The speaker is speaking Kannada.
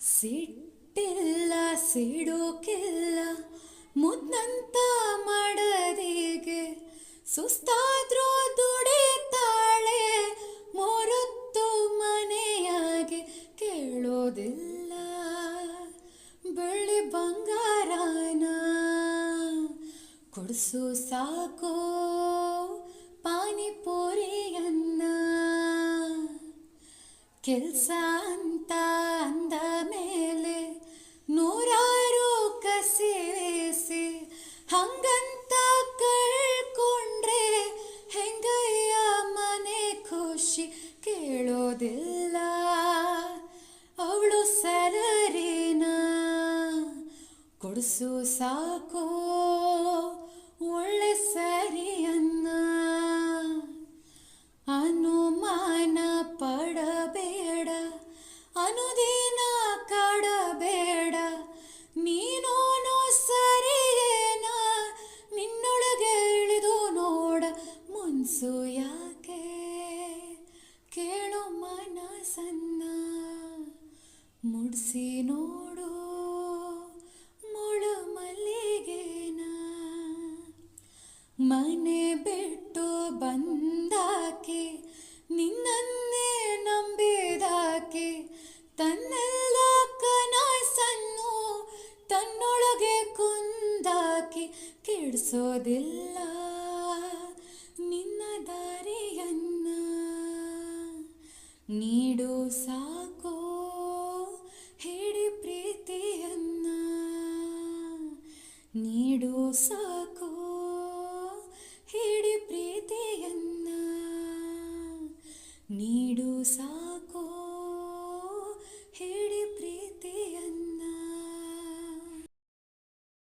ಸಿಟ್ಟಿಲ್ಲ ಸಿಡುಕಿಲ್ಲ ಮುದ್ದಂತ ಮಾಡದೀಗೆ ಸುಸ್ತಾದ್ರೂ ದುಡಿತಾಳೆ ಮೊರತ್ತು ಮನೆಯಾಗೆ ಕೇಳೋದಿಲ್ಲ. ಬೆಳ್ಳಿ ಬಂಗಾರನ ಕೊಡಿಸು ಸಾಕೋ. ಕೆಲ್ಸ ಅಂತ ಅಂದ ಮೇಲೆ ನೂರಾರು ಕಸಿವೇಸಿ ಹಂಗಂತ ಕಳ್ಕೊಂಡ್ರೆ ಹೆಂಗಯ್ಯ ಮನೆ ಖುಷಿ ಕೇಳೋದಿಲ್ಲ. ಅವಳು ಸರರೇನ? ಕೊಡಿಸು ಸಾಕೋ ಅನುದಿನ ಕಾಡಬೇಡ. ನೀನೋನು ಸರಿಯೇನ? ನಿನ್ನೊಳಗೆ ಇಳಿದು ನೋಡ ಮುನ್ಸು ಯಾಕೆ? ಕೇಳು ಮನಸನ್ನ. ಮುಡ್ಸಿ ನೋಡು ಮುಳು ಮಲ್ಲಿಗೆನ. ಮನೆ ಬಿಟ್ಟು ಬಂದಾಕೆ ನಂಬಿದಾಕೆ ತನ್ನೆಲ್ಲ ಕನಸನ್ನು ತನ್ನೊಳಗೆ ಕುಂದಾಕಿ ಕೆಡಿಸೋದಿಲ್ಲ. ನಿನ್ನ ದಾರಿಯನ್ನ ನೀಡು ಸಾಕೋ, ಹೇಳಿ ಪ್ರೀತಿಯನ್ನ ನೀಡು ಸಾಕೋ, ಹೇಳಿ ಪ್ರೀತಿಯನ್ನ ನೀಡು ಸಾಕೋ.